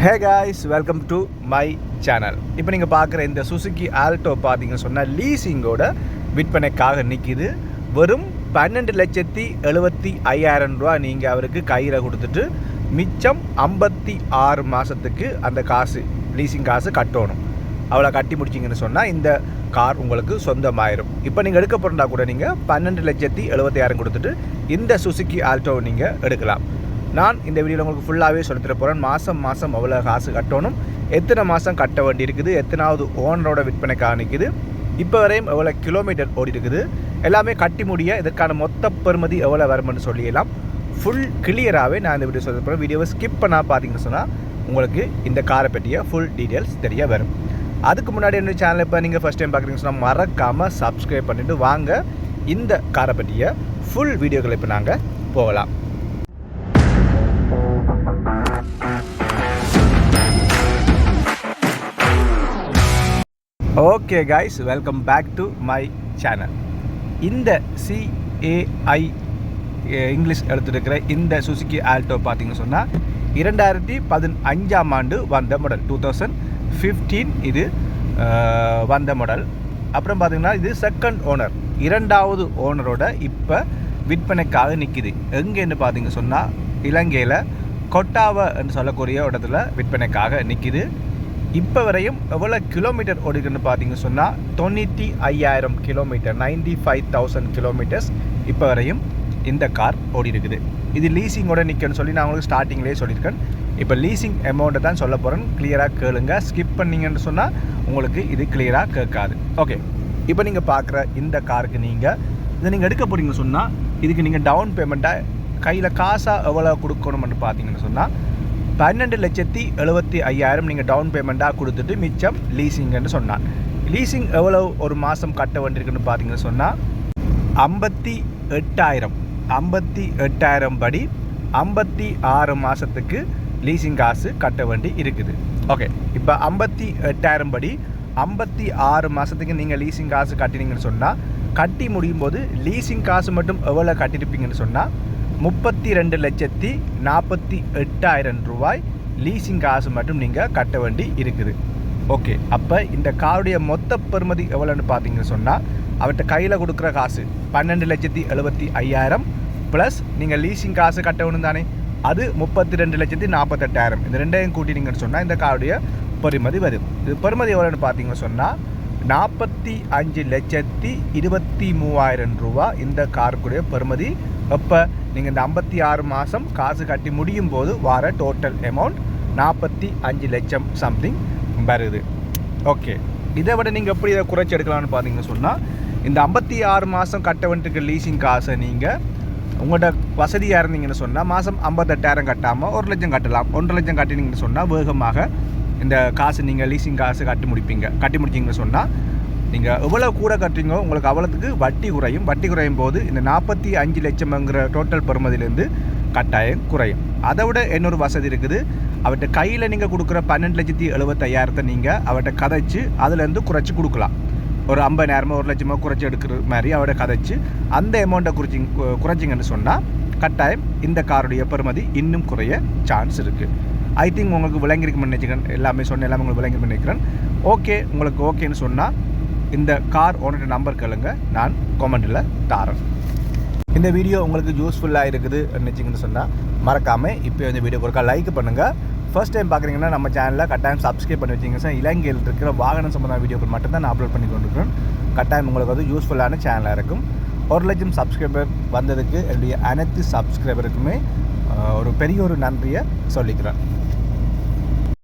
Hey guys welcome to my channel இப்போ நீங்கள் பார்க்குற இந்த சுசுக்கி ஆல்டோ பார்த்தீங்கன்னு சொன்னால் லீசிங்கோட விற்பனைக்காக நிற்கிது வெறும் பன்னெண்டு லட்சத்தி எழுபத்தி ஐயாயிரம் ரூபா நீங்கள் அவருக்கு கையில் கொடுத்துட்டு மிச்சம் ஐம்பத்தி ஆறு மாதத்துக்கு அந்த காசு லீசிங் காசு கட்டணும். அவ்வளோ கட்டி முடிச்சிங்கன்னு சொன்னால் இந்த கார் உங்களுக்கு சொந்தமாயிரும். இப்போ நீங்கள் எடுக்க போகிறா கூட நீங்கள் பன்னெண்டு லட்சத்தி எழுபத்தாயிரம் கொடுத்துட்டு இந்த சுசுக்கி ஆல்டோவை நீங்கள் எடுக்கலாம். நான் இந்த வீடியோவில் உங்களுக்கு ஃபுல்லாகவே சொல்லித்தர போகிறேன் மாதம் மாதம் அவ்வளோ காசு கட்டணும். எத்தனை மாதம் கட்ட வேண்டி இருக்குது? எத்தனாவது ஓனரோட விற்பனைக்காக நிற்குது இப்போ வரையும் எவ்வளோ கிலோமீட்டர் ஓடி இருக்குது எல்லாமே கட்டி முடிய இதற்கான மொத்த பெருமதி எவ்வளோ வரும்னு சொல்லிடலாம். ஃபுல் கிளியராகவே நான் இந்த வீடியோ சொல்ல போகிறேன் வீடியோவை ஸ்கிப் பண்ணால் பார்த்தீங்கன்னு சொன்னால் உங்களுக்கு இந்த காரை பற்றிய ஃபுல் டீட்டெயில்ஸ் தெரிய வரும். அதுக்கு முன்னாடி இந்த சேனல் இப்போ நீங்கள் ஃபஸ்ட் டைம் பார்க்குறீங்கன்னு சொன்னால் மறக்காமல் சப்ஸ்கிரைப் பண்ணிவிட்டு வாங்க. இந்த காரை பற்றிய ஃபுல் வீடியோக்களை இப்போ நாங்கள் போகலாம். Okay guys welcome back to my channel இந்த சிஏஐ இங்கிலீஷ் எடுத்துருக்கிற இந்த சுசுகி ஆல்டோ பார்த்தீங்கன்னு சொன்னால் இரண்டாயிரத்தி பதினஞ்சாம் ஆண்டு வந்த மாடல் டூ தௌசண்ட் ஃபிஃப்டீன் இது வந்த மாடல் அப்புறம் பார்த்தீங்கன்னா இது செகண்ட் ஓனர் இரண்டாவது ஓனரோட இப்போ விற்பனைக்காக நிற்கிது எங்கேன்னு பார்த்தீங்க சொன்னால் இலங்கையில் கொட்டாவன்னு சொல்லக்கூடிய இடத்துல விற்பனைக்காக நிற்கிது இப்போ வரையும் எவ்வளோ கிலோமீட்டர் ஓடிக்குன்னு பார்த்தீங்கன்னு சொன்னால் தொண்ணூற்றி ஐயாயிரம் kilometre ninety five thousand kilometres இப்போ வரையும் இந்த கார் ஓடி இருக்குது இது லீசிங்கோட நிற்கன்னு சொல்லி நான் உங்களுக்கு ஸ்டார்டிங்லேயே சொல்லியிருக்கேன். இப்போ லீசிங் அமௌண்ட்டை தான் சொல்ல போகிறேன் கிளியராக கேளுங்க. ஸ்கிப் பண்ணீங்கன்னு சொன்னால் உங்களுக்கு இது கிளியராக கேட்காது. ஓகே இப்போ நீங்கள் பார்க்குற இந்த காருக்கு நீங்கள் இதை நீங்கள் எடுக்க போகிறீங்கன்னு சொன்னால் இதுக்கு நீங்கள் டவுன் பேமெண்ட்டாக கையில் காசாக எவ்வளோ கொடுக்கணும்னு பார்த்தீங்கன்னு சொன்னால் பன்னெண்டு லட்சத்தி எழுபத்தி ஐயாயிரம் நீங்கள் டவுன் பேமெண்ட்டாக கொடுத்துட்டு மிச்சம் லீசிங்னு சொன்னான். லீசிங் எவ்வளோ ஒரு மாதம் கட்ட வேண்டியிருக்குன்னு பார்த்தீங்கன்னு சொன்னால் ஐம்பத்தி எட்டாயிரம். ஐம்பத்தி எட்டாயிரம் படி ஐம்பத்தி ஆறு மாதத்துக்கு லீசிங் காசு கட்ட வேண்டி இருக்குது. ஓகே இப்போ ஐம்பத்தி எட்டாயிரம் படி ஐம்பத்தி ஆறு மாதத்துக்கு நீங்கள் லீசிங் காசு கட்டினீங்கன்னு சொன்னால் கட்டி முடியும் போது லீசிங் காசு மட்டும் எவ்வளோ கட்டியிருப்பீங்கன்னு சொன்னால் முப்பத்தி ரெண்டு லட்சத்தி நாற்பத்தி எட்டாயிரம் ரூபாய் லீசிங் காசு மட்டும் நீங்கள் கட்ட வேண்டி இருக்குது. ஓகே அப்போ இந்த காருடைய மொத்த பெறுமதி எவ்வளோன்னு பார்த்தீங்கன்னு சொன்னால் அவர்கிட்ட கையில் கொடுக்குற காசு பன்னெண்டு லட்சத்தி எழுபத்தி ஐயாயிரம் ப்ளஸ் நீங்கள் லீசிங் காசு கட்டணும் தானே? அது முப்பத்தி ரெண்டு லட்சத்தி நாற்பத்தெட்டாயிரம். இந்த ரெண்டையும் கூட்டினீங்கன்னு சொன்னால் இந்த காருடைய பெறுமதி வரும். இது பெறுமதி எவ்வளோன்னு பார்த்தீங்கன்னு சொன்னால் நாற்பத்தி அஞ்சு லட்சத்தி இருபத்தி மூவாயிரம் ரூபா இந்த காருக்குடைய பெறுமதி அப்போ நீங்கள் இந்த ஐம்பத்தி ஆறு மாதம் காசு கட்டி முடியும் போது வர டோட்டல் அமௌண்ட் நாற்பத்தி அஞ்சு லட்சம் சம்திங் வருது. ஓகே இதை விட நீங்கள் எப்படி இதை குறைச்சி எடுக்கலாம்னு பார்த்தீங்கன்னு சொன்னால் இந்த ஐம்பத்தி ஆறு மாதம் கட்ட வேண்டியிருக்க லீசிங் காசை நீங்கள் உங்களோட வசதியாக இருந்தீங்கன்னு சொன்னால் மாதம் ஐம்பத்தெட்டாயிரம் கட்டாமல் ஒரு லட்சம் கட்டலாம். ஒன்றரை லட்சம் கட்டினீங்கன்னு சொன்னால் வேகமாக இந்த காசு நீங்கள் லீசிங் காசு கட்டி முடிப்பீங்க. கட்டி முடிச்சிங்கன்னு சொன்னால் நீங்கள் எவ்வளோ கூட கட்டுறீங்களோ உங்களுக்கு அவ்வளோத்துக்கு வட்டி குறையும். வட்டி குறையும் போது இந்த நாற்பத்தி அஞ்சு லட்சம்ங்கிற டோட்டல் பெறுமதியிலேருந்து கட்டாயம் குறையும். அதை விட இன்னொரு வசதி இருக்குது. அவர்கிட்ட கையில் நீங்கள் கொடுக்குற பன்னெண்டு லட்சத்தி எழுபத்தையாயிரத்தை நீங்கள் அவர்கிட்ட கதைச்சு அதுலேருந்து குறைச்சி கொடுக்கலாம். ஒரு ஐம்பதாயிரமோ ஒரு லட்சமோ குறைச்சி எடுக்கிற மாதிரி அவட கதைச்சு அந்த அமௌண்ட்டை குறிச்சி குறைச்சிங்கன்னு சொன்னால் கட்டாயம் இந்த காருடைய பெறுமதி இன்னும் குறைய சான்ஸ் இருக்குது ஐ திங்க் உங்களுக்கு விளங்கிருக்குன்னு நினைச்சிக்கிறேன். எல்லாமே சொன்ன எல்லாமே உங்களுக்கு விளங்கிருக்குன்னு நினைக்கிறேன். ஓகே உங்களுக்கு ஓகேன்னு சொன்னால் இந்த கார் ஓனரோட நம்பர் கேளுங்க. நான் கமெண்ட்டில் தாரேன். இந்த வீடியோ உங்களுக்கு யூஸ்ஃபுல்லாக இருக்குது நினச்சிங்கன்னு சொன்னால் மறக்காமல் இப்போ இந்த வீடியோ ஒருக்கா லைக் பண்ணுங்கள் ஃபர்ஸ்ட் டைம் பார்க்குறீங்கன்னா நம்ம சேனலில் கட்டாயம் சப்ஸ்கிரைப் பண்ணி வச்சிங்க சார் இலங்கையில் இருக்கிற வாகனம் சம்பந்தமான வீடியோக்கள் மட்டும்தான் நான் அப்லோட் பண்ணி கொண்டிருக்கிறேன். கட்டாயம் உங்களுக்கு வந்து யூஸ்ஃபுல்லான சேனலாக இருக்கும். ஒரு லட்சம் சப்ஸ்கிரைபர் வந்ததுக்கு என்னுடைய அனைத்து சப்ஸ்கிரைபருக்குமே ஒரு பெரிய ஒரு நன்றியை சொல்லிக்கிறேன்.